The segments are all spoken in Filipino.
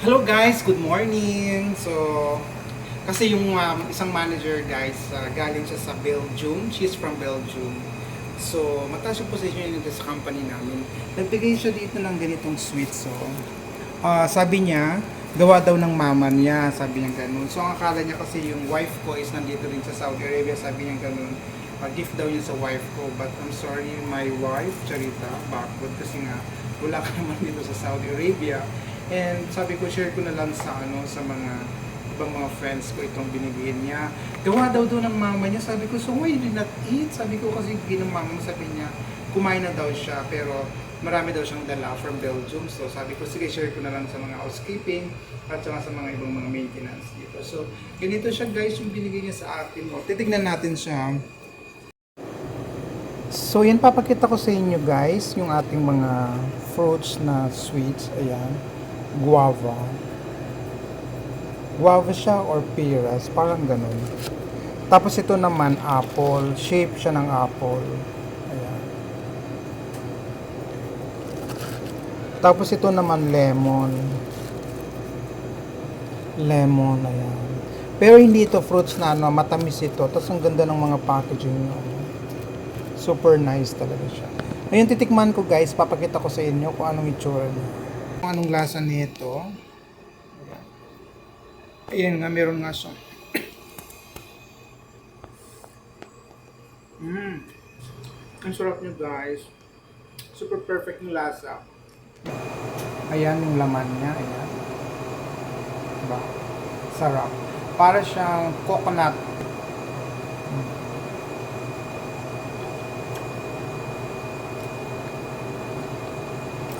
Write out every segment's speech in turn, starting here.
Hello guys, good morning. So, kasi yung um, isang manager guys, uh, galing siya sa Belgium. She's from Belgium. So, mataas yung position niya dito sa company namin. Nagbigay siya dito ng ganitong sweets. So, uh, ah, sabi niya, gawa daw ng mama niya, sabi niya ganun. So, ang akala niya kasi yung wife ko is nandito rin sa Saudi Arabia, sabi niya ganun. Ah, gift daw niya sa wife ko. But I'm sorry, my wife, Charita, backward kasi nga, wala ka naman dito sa Saudi Arabia. And sabi ko, share ko na lang sa ano sa mga ibang mga friends ko itong binigyan niya. Gawa daw doon ng mama niya. Sabi ko, so why did not eat? Sabi ko kasi ginamang mo. Sabi niya, kumain na daw siya. Pero marami daw siyang dala from Belgium. So sabi ko, sige, share ko na lang sa mga housekeeping at saka sa mga ibang mga maintenance dito. So ganito siya guys yung binigay niya sa akin. O, titignan natin siya. So yan papakita ko sa inyo guys yung ating mga fruits na sweets. Ayan. Guava. Guava siya or pears. Parang ganun. Tapos ito naman apple. Shape siya ng apple. Ayan. Tapos ito naman lemon. Lemon. Ayan. Pero hindi ito fruits na ano, matamis ito. Tapos ang ganda ng mga packaging niya. Super nice talaga siya. Ngayon titikman ko guys, papakita ko sa inyo kung anong itsura niya. Anong lasa nito. Ayan. Nga, meron nga siya. Mmm. Ang sarap niya guys. Super perfect yung lasa. Ayan yung laman niya. Ayan. Diba? Sarap. Para siyang coconut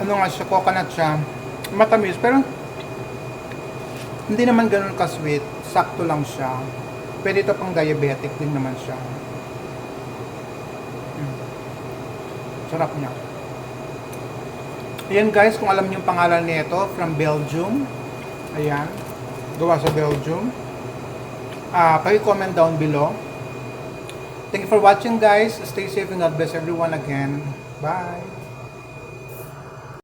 ano nga siya, coconut siya. Matamis, pero hindi naman ganun ka-sweet. Sakto lang siya. Pwede ito pang diabetic din naman siya. Mm. Sarap niya. Ayan guys, kung alam niyo yung pangalan nito, from Belgium. Ayan. Gawa sa Belgium. Ah, paki-comment down below. Thank you for watching guys. Stay safe and God bless everyone again. Bye.